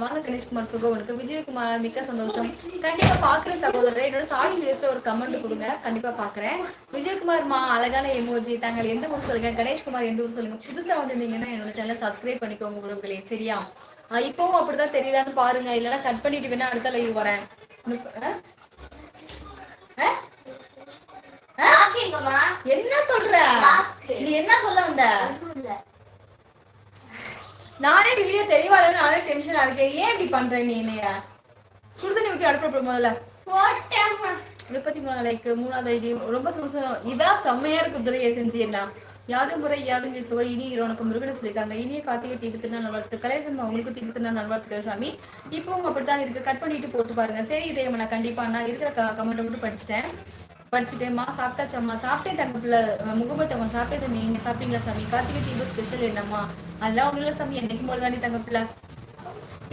வாங்க கணேஷ்குமார் சுகவனுக்கு. விஜயகுமார் மிக்க சந்தோஷம். கண்டிப்பா பாக்குற சகோதரர் என்னோட சாட்சி நியூஸ்ல ஒரு கமெண்ட் கொடுங்க. கண்டிப்பா பாக்குறேன். விஜயகுமார் மா அழகான எமோஜி தாங்கள் எந்த ஊர் சொல்லுங்க? கணேஷ்குமார் எந்த ஊர் சொல்லுங்க? புதுசா வந்திருந்தீங்கன்னா என்னோட சேனல் சப்ஸ்கிரைப் பண்ணிக்கோங்க உறவுகளே. சரியா? இப்பவும் அப்படிதான் தெரியுதான்னு பாருங்க. இல்லைன்னா கட் பண்ணிட்டு வேணா அடுத்த லைவ் வரேன். என்ன சொல்ற? நீ என்ன சொல்ல வந்த? நானே வீடியோ தெளிவா நானே டென்ஷனா இருக்கேன். ஏன் இப்படி பண்ற நீ என்னைய சுடுதண்ணி ஊத்தி அடுப்பு முதல்ல முப்பத்தி மூணு லைக் மூணாவது ஐடி ரொம்ப சந்தோஷம். இதான் செம்மையா இருக்கு செஞ்சு என்ன யாரும் முறை யாரும் பேசுவோ இனி உனக்கு முருகனை சொல்லியிருக்காங்க. இனிய கார்த்திகை தீபத்தினா நல்வாழ்த்து கலையரசன் உங்களுக்கு தீபத்தினா நல்வாழ்த்துக்கள் சாமி. இப்பவும் அப்படித்தான் இருக்கு. கட் பண்ணிட்டு போட்டு பாருங்க. சரி இதே நான் கண்டிப்பா நான் இருக்கிற கமெண்ட் மட்டும் படிச்சுட்டேன். படிச்சுட்டேம்மா சாப்பிட்டாச்சம்மா சாப்பிட்டேன் தங்க பிள்ளை முகமது தங்க சாப்பிட்டேன் நீங்க சாப்பிட்டீங்களா சாமி? கார்த்திகை தீப ஸ்பெஷல் என்னம்மா? அதெல்லாம் ஒன்றும் இல்லை சாமி. என்னைக்கும் போல தானே தங்க பிள்ளை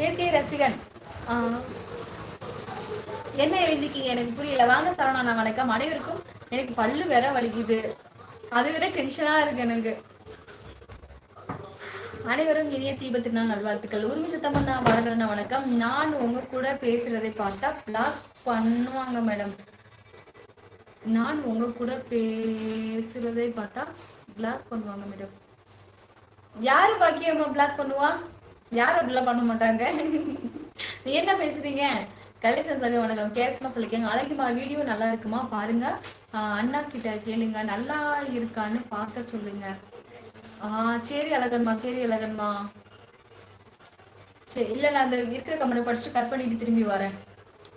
இயற்கை ரசிகன். என்ன எழுதிக்கீங்க எனக்கு புரியல. வாங்க சரவணா வணக்கம். அனைவருக்கும் எனக்கு பல்லு வேற வலிக்குது. அது வேற டென்ஷனா இருக்கு எனக்கு. அனைவரும் இனிய தீபத்தினால் நல்வாழ்த்துக்கள். உரிமை சத்தமண்ணா வரலண்ணா வணக்கம். நான் உங்க கூட பேசுறதை பார்த்தா பிளாக் பண்ணுவாங்க மேடம் நான் உங்க கூட பேசுறதை பார்த்தா பிளாக் பண்ணுவாங்க மேடம் யாரு பாக்கியம்மா பிளாக் பண்ணுவா? யாரும் அப்படிலாம் பண்ண மாட்டாங்க? நீ என்ன பேசுறீங்க? கலெக்ஷன் சக வணக்கம். கேஸ்மா சொல்லிக்கங்க அழகுமா வீடியோ நல்லா இருக்குமா? பாருங்க. அண்ணா கிட்ட கேளுங்க. நல்லா இருக்கான்னு பார்க்க சொல்லுங்க. ஆஹ் சரி அழகன்மா சரி அழகன்மா. சரி இல்ல நான் அந்த இருக்கிற கம்பெனி படிச்சுட்டு கட் பண்ணிட்டு திரும்பி வரேன்.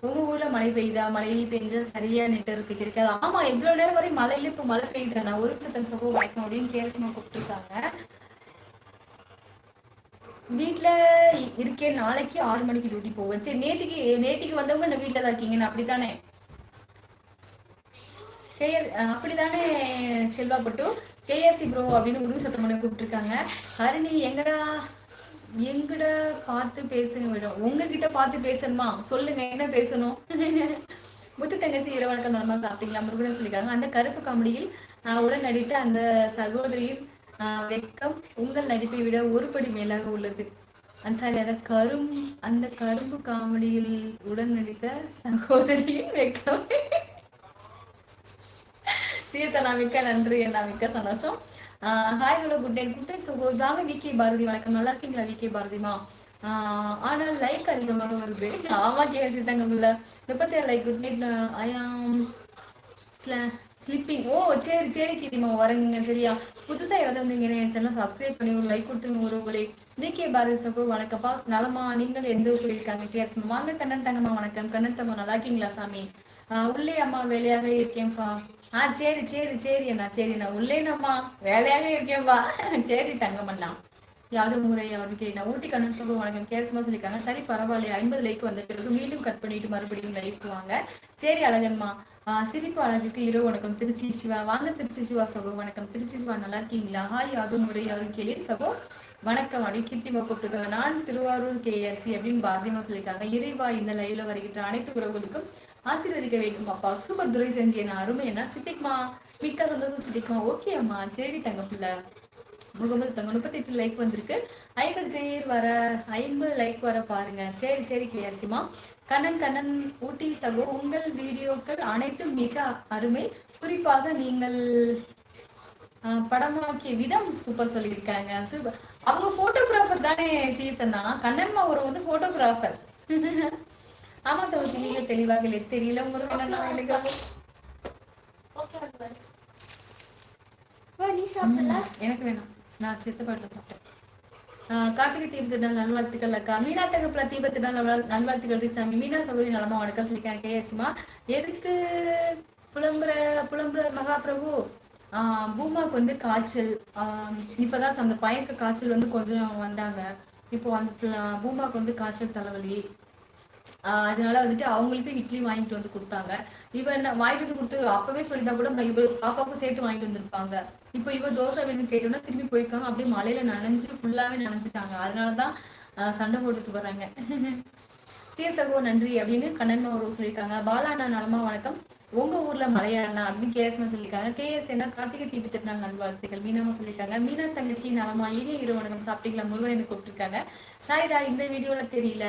உங்க ஊர்ல மழை பெய்யுதா மழையில பெஞ்சா சரியா நெட்வொர்க் கிடைக்காது. ஆமா இவ்வளவு நேரம் வரை மழையில இப்ப மழை பெய்யுதா நான் ஒரு சத்தம் சகோ வைக்கணும் அப்படின்னு கேரசமா கூப்பிட்டுருக்காங்க. வீட்டுல இருக்கேன். நாளைக்கு ஆறு மணிக்கு டியூட்டி போவேன். சரி நேத்திக்கு நேத்திக்கு வந்தவங்க இந்த வீட்டுல தான் இருக்கீங்க. அப்படித்தானே? கேஆர் அப்படிதானே செல்வா பட்டு? கேஆர்சி ப்ரோ அப்படின்னு உதவி சத்தம் பண்ணி கூப்பிட்டுருக்காங்க. ஹரிணி எங்கடா? எங்கிட்ட பார்த்து பேசுங்க மேடம். உங்ககிட்ட பார்த்து பேசணுமா? சொல்லுங்க என்ன பேசணும்? முத்து தங்கச்சி இரவணக்கம் நலமா சாப்பிட்டீங்களா? முருகன் சொல்லியிருக்காங்க. அந்த கருப்பு காமெடியில் உடன் நடித்த அந்த சகோதரியின் வெக்கம் உங்கள் நடிப்பை விட ஒரு படி மேலாக உள்ளது. சாரி அந்த கரும் அந்த கரும்பு காமெடியில் உடன் நடித்த சகோதரியின் வெக்கம். சீர்த்தனா மிக்க நன்றி. என்ன மிக்க சந்தோஷம். Hi hello good day good day சுகோ வாங்க விகே பாரதி வணக்கம். நல்லா இருக்கீங்களா விகே பாரதிமா? ஆனால் லைக் அதிகமாக வருது ஆமா கேசி தங்கம்ல முப்பத்தி ஏழு like good night I'm sleeping ஓ சரி சரி கீதிமா வரங்க சரியா. புதுசா யாராவது வந்தீங்க என் சேனல் சப்ஸ்கிரைப் பண்ணி ஒரு லைக் கொடுத்துருங்க ஒரு உங்களை. விகே பாரதி சகோ வணக்கப்பா நலமா நீங்கள் எந்த ஊர் சொல்லியிருக்காங்க கேர்ஸ் வாங்க கண்ணன் தங்கம்மா வணக்கம். கண்ணன் தம்மா நல்லா இருக்கீங்களா சாமி? உள்ளே அம்மா வேலையாக இருக்கேன்ப்பா. ஆ சரி சரி சரி அண்ணா சரி அண்ணா. உள்ளேனம்மா வேலையாக இருக்கேன்பா. சரி தங்கமண்ணா யாவது முறை அவருக்கு நான் ஊட்டி கண்ணன் சொல்ல வணக்கம். கேர்ஸ்மா சொல்லியிருக்காங்க. சரி பரவாயில்ல ஐம்பது லைக் வந்த பிறகு மீண்டும் கட் பண்ணிட்டு மறுபடியும் லைக் வாங்க. சரி அழகன்மா. சிரிப்பு அழகுக்கு இரவு வணக்கம். திருச்சி சிவா. வாங்க திருச்சி சிவா சகோ வணக்கம். திருச்சி சிவா நல்லா இருக்கீங்களா? ஹாய் யாவது முறை அவரும் கேள்வி சகோ வணக்கம். அப்படி கீர்த்திமா கூப்பிட்டுருக்காங்க. நான் திருவாரூர் கேஎஸ்சி அப்படின்னு பாரதியமா சொல்லியிருக்காங்க. இறைவா இந்த லைவ்ல வருகின்ற அனைத்து உறவுகளுக்கும் ஆசீர்வதிக்க வேண்டும் அப்பா. சூப்பர் துரை செஞ்சேன் அருமை. என்ன? சித்திக்மா மிக்க சந்தோஷம் சித்திக்மா ஓகே அம்மா. சரி தங்க பிள்ளை. முகமது தங்க முப்பத்தி எட்டு லைக் வந்திருக்கு. ஐம்பது பேர் வர ஐம்பது லைக் வர பாருங்க. சரி சரி கிளியாசிமா கண்ணன் கண்ணன் ஊட்டி சகோ உங்கள் வீடியோக்கள் அனைத்தும் மிக அருமை. குறிப்பாக நீங்கள் படமாக்கிய விதம் சூப்பர் சொல்லியிருக்காங்க. சூப்பர். அவங்க போட்டோகிராஃபர் தானே சீசன்னா? கண்ணன்மா ஒரு வந்து போட்டோகிராஃபர் ஆமா தோஷி நீங்க தெளிவாக இல்லை. தெரியல எனக்கு வேணும். நான் சித்த பாட்டில் சாப்பிட்டேன். கார்த்திகை தீபத்தினால் நல்வாழ்த்துக்கள் அக்கா. மீனா தகப்புல தீபத்தினால் நல்வாழ்த்துக்கள் சாமி. மீனா சகோதரி நலமா வணக்கம் சொல்லியிருக்கேன் கேஎஸ்மா எதுக்கு புலம்புற புலம்புற மகாபிரபு? ஆஹ் பூமாக்கு வந்து காய்ச்சல். ஆஹ் இப்பதான் அந்த பையனுக்கு காய்ச்சல் வந்து கொஞ்சம் வந்தாங்க. இப்போ அந்த பூமாக்கு வந்து காய்ச்சல் தலைவலி. அதனால வந்துட்டு அவங்களுக்கு இட்லி வாங்கிட்டு வந்து கொடுத்தாங்க. இவன் வாங்கிட்டு வந்து கொடுத்து அப்பவே சொல்லியிருந்தா கூட இவ பாப்பாவுக்கும் சேர்த்து வாங்கிட்டு வந்திருப்பாங்க. இப்போ இவ தோசை வேணும்னு கேட்டோம்னா திரும்பி போயிருக்காங்க அப்படியே மலையில நனைஞ்சு ஃபுல்லாவே நனைஞ்சிட்டாங்க. அதனாலதான் சண்டை போட்டுட்டு வர்றாங்க. சீசகோ சகோ நன்றி அப்படின்னு கண்ணன் ஒரு சொல்லியிருக்காங்க பாலா அண்ணா நலமா வணக்கம். உங்க ஊர்ல மலையாளா அப்படின்னு கேஎஸ் சொல்லியிருக்காங்க கேஎஸ் என்ன கார்த்திகை தீபி திருநாள் நல்வாழ்த்துக்கள். மீனாமா சொல்லியிருக்காங்க மீனா தங்கச்சி நலமா இனி இரு வணக்கம். சாப்பிட்டீங்களா? முருகன் கூப்பிட்டுருக்காங்க. சாரிடா இந்த வீடியோல தெரியல.